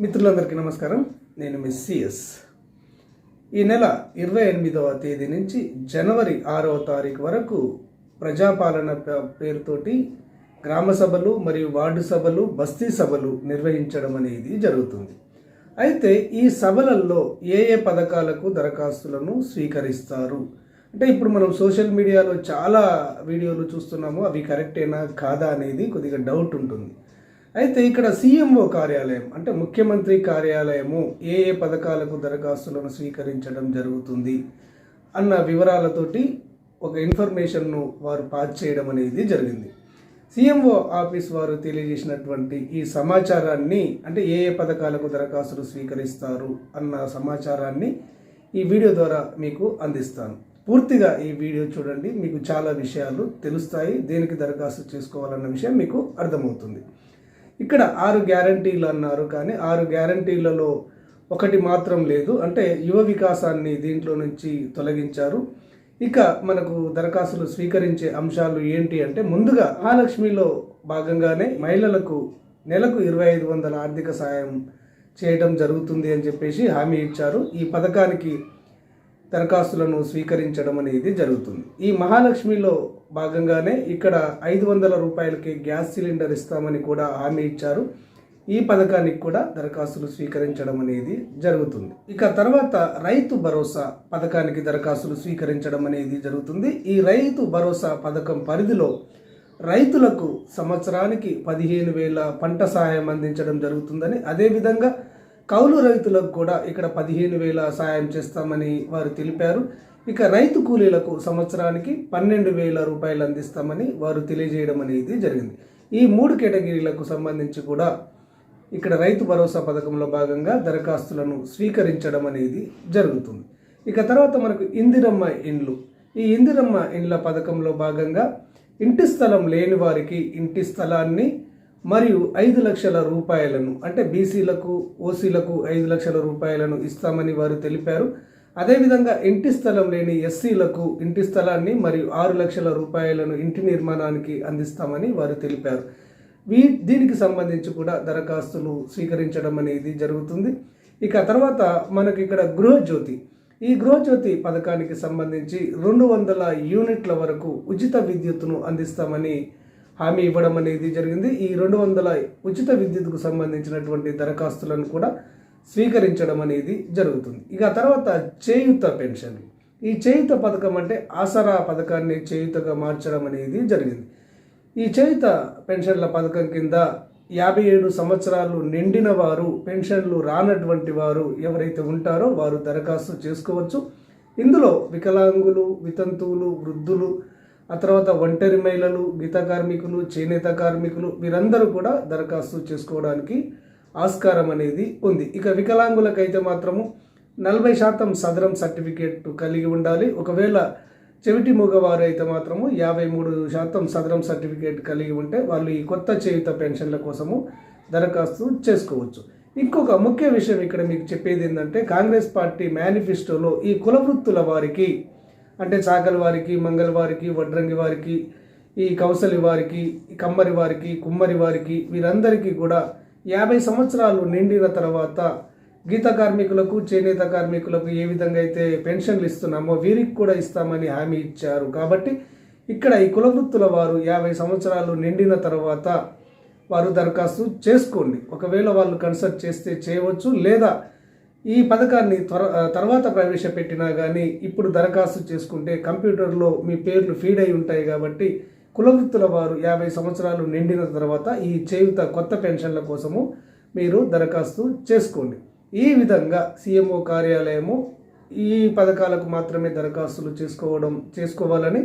మిత్రులందరికీ నమస్కారం. నేను మిస్ సిఎస్ ఈ నెల ఇరవై ఎనిమిదవ తేదీ నుంచి జనవరి ఆరవ తారీఖు వరకు ప్రజాపాలన పేరుతోటి గ్రామ సభలు మరియు వార్డు సభలు బస్తీ సభలు నిర్వహించడం అనేది జరుగుతుంది. అయితే ఈ సభలలో ఏ ఏ పథకాలకు దరఖాస్తులను స్వీకరిస్తారు? అంటే ఇప్పుడు మనం సోషల్ మీడియాలో చాలా వీడియోలు చూస్తున్నాము అవి కరెక్టేనా కాదా అనేది కొద్దిగా డౌట్ ఉంటుంది. అయితే ఇక్కడ సీఎంఓ కార్యాలయం అంటే ముఖ్యమంత్రి కార్యాలయము ఏ ఏ పథకాలకు దరఖాస్తులను స్వీకరించడం జరుగుతుంది అన్న వివరాలతోటి ఒక ఇన్ఫర్మేషన్ను వారు పాస్ చేయడం అనేది జరిగింది. సీఎంఓ ఆఫీస్ వారు తెలియజేసినటువంటి ఈ సమాచారాన్ని అంటే ఏ ఏ పథకాలకు దరఖాస్తులు స్వీకరిస్తారు అన్న సమాచారాన్ని ఈ వీడియో ద్వారా మీకు అందిస్తాను. పూర్తిగా ఈ వీడియో చూడండి మీకు చాలా విషయాలు తెలుస్తాయి దేనికి దరఖాస్తు చేసుకోవాలన్న విషయం మీకు అర్థమవుతుంది. ఇక్కడ ఆరు గ్యారంటీలు అన్నారు కానీ ఆరు గ్యారంటీలలో ఒకటి మాత్రం లేదు. అంటే యువ వికాసాన్ని దీంట్లో నుంచి తొలగించారు. ఇక మనకు దరఖాస్తులు స్వీకరించే అంశాలు ఏంటి అంటే ముందుగా మహాలక్ష్మిలో భాగంగానే మహిళలకు నెలకు ఇరవై ఐదు వందల ఆర్థిక సాయం చేయడం జరుగుతుంది అని చెప్పేసి హామీ ఇచ్చారు. ఈ పథకానికి దరఖాస్తులను స్వీకరించడం అనేది జరుగుతుంది. ఈ మహాలక్ష్మిలో భాగంగానే ఇక్కడ ఐదు వందల రూపాయలకి గ్యాస్ సిలిండర్ ఇస్తామని కూడా హామీ ఇచ్చారు. ఈ పథకానికి కూడా దరఖాస్తులు స్వీకరించడం అనేది జరుగుతుంది. ఇక తర్వాత రైతు భరోసా పథకానికి దరఖాస్తులు స్వీకరించడం అనేది జరుగుతుంది. ఈ రైతు భరోసా పథకం పరిధిలో రైతులకు సంవత్సరానికి పదిహేను వేల పంట సహాయం అందించడం జరుగుతుందని అదేవిధంగా కౌలు రైతులకు కూడా ఇక్కడ పదిహేను వేల సాయం చేస్తామని వారు తెలిపారు. ఇక రైతు కూలీలకు సంవత్సరానికి పన్నెండు వేల రూపాయలు అందిస్తామని వారు తెలియజేయడం అనేది జరిగింది. ఈ మూడు కేటగిరీలకు సంబంధించి కూడా ఇక్కడ రైతు భరోసా పథకంలో భాగంగా దరఖాస్తులను స్వీకరించడం అనేది జరుగుతుంది. ఇక తర్వాత మనకు ఇందిరమ్మ ఇండ్లు. ఈ ఇందిరమ్మ ఇండ్ల పథకంలో భాగంగా ఇంటి స్థలం లేని వారికి ఇంటి స్థలాన్ని మరియు ఐదు లక్షల రూపాయలను అంటే బీసీలకు ఓసీలకు ఐదు లక్షల రూపాయలను ఇస్తామని వారు తెలిపారు. అదేవిధంగా ఇంటి స్థలం లేని ఎస్సీలకు ఇంటి స్థలాన్ని మరియు ఆరు లక్షల రూపాయలను ఇంటి నిర్మాణానికి అందిస్తామని వారు తెలిపారు. వీ దీనికి సంబంధించి కూడా దరఖాస్తులు స్వీకరించడం అనేది జరుగుతుంది. ఇక తర్వాత మనకి ఇక్కడ గృహజ్యోతి. ఈ గృహజ్యోతి పథకానికి సంబంధించి రెండు వందల యూనిట్ల వరకు ఉచిత విద్యుత్తును అందిస్తామని హామీ ఇవ్వడం అనేది జరిగింది. ఈ రెండు వందల ఉచిత విద్యుత్కు సంబంధించినటువంటి దరఖాస్తులను కూడా స్వీకరించడం అనేది జరుగుతుంది. ఇక తర్వాత చేయుత పెన్షన్. ఈ చేయుత పథకం అంటే ఆసరా పథకాన్ని చేయుతగా మార్చడం అనేది జరిగింది. ఈ చేయుత పెన్షన్ల పథకం కింద యాభై ఏడు సంవత్సరాలు నిండిన వారు పెన్షన్లు రానటువంటి వారు ఎవరైతే ఉంటారో వారు దరఖాస్తు చేసుకోవచ్చు. ఇందులో వికలాంగులు వితంతువులు వృద్ధులు ఆ తర్వాత ఒంటరి మహిళలు గీత కార్మికులు చేనేత కార్మికులు వీరందరూ కూడా దరఖాస్తు చేసుకోవడానికి ఆస్కారం అనేది ఉంది. ఇక వికలాంగులకైతే మాత్రము నలభై శాతం సదరం సర్టిఫికేట్ కలిగి ఉండాలి. ఒకవేళ చెవిటి మూగవారు అయితే మాత్రము యాభై మూడు శాతం సదరం సర్టిఫికేట్ కలిగి ఉంటే వాళ్ళు ఈ కొత్త చేయుత పెన్షన్ల కోసము దరఖాస్తు చేసుకోవచ్చు. ఇంకొక ముఖ్య విషయం ఇక్కడ మీకు చెప్పేది ఏంటంటే కాంగ్రెస్ పార్టీ మేనిఫెస్టోలో ఈ కుల వృత్తుల వారికి అంటే చాకల వారికి మంగళ వారికి వడ్రంగి వారికి ఈ కౌసలి వారికి కమ్మరి వారికి కుమ్మరి వారికి వీరందరికీ కూడా యాభై సంవత్సరాలు నిండిన తర్వాత గీత కార్మికులకు చేనేత కార్మికులకు ఏ విధంగా అయితే పెన్షన్లు ఇస్తున్నామో వీరికి కూడా ఇస్తామని హామీ ఇచ్చారు. కాబట్టి ఇక్కడ ఈ కులవృత్తుల వారు యాభై సంవత్సరాలు నిండిన తర్వాత వారు దరఖాస్తు చేసుకోండి. ఒకవేళ వాళ్ళు కన్సల్ట్ చేస్తే చేయవచ్చు లేదా ఈ పథకాన్ని త్వర తర్వాత ప్రవేశపెట్టినా కానీ ఇప్పుడు దరఖాస్తు చేసుకుంటే కంప్యూటర్లో మీ పేర్లు ఫీడ్ అయి ఉంటాయి కాబట్టి కులవృత్తుల వారు యాభై సంవత్సరాలు నిండిన తర్వాత ఈ చేయుత కొత్త పెన్షన్ల కోసము మీరు దరఖాస్తు చేసుకోండి. ఈ విధంగా సీఎంఓ కార్యాలయము ఈ పథకాలకు మాత్రమే దరఖాస్తులు చేసుకోవడం చేసుకోవాలని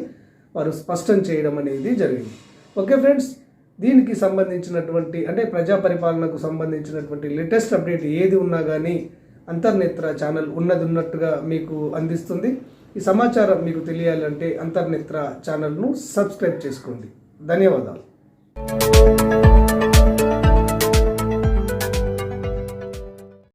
వారు స్పష్టం చేయడం అనేది జరిగింది. ఓకే ఫ్రెండ్స్ దీనికి సంబంధించినటువంటి అంటే ప్రజా పరిపాలనకు సంబంధించినటువంటి లేటెస్ట్ అప్డేట్ ఏది ఉన్నా కానీ అంతర్నేత్ర ఛానల్ ఉన్నది ఉన్నట్టుగా మీకు అందిస్తుంది. ఈ సమాచారం మీకు తెలియాలంటే అంతర్నేత్ర ఛానల్ను సబ్స్క్రైబ్ చేసుకోండి. ధన్యవాదాలు.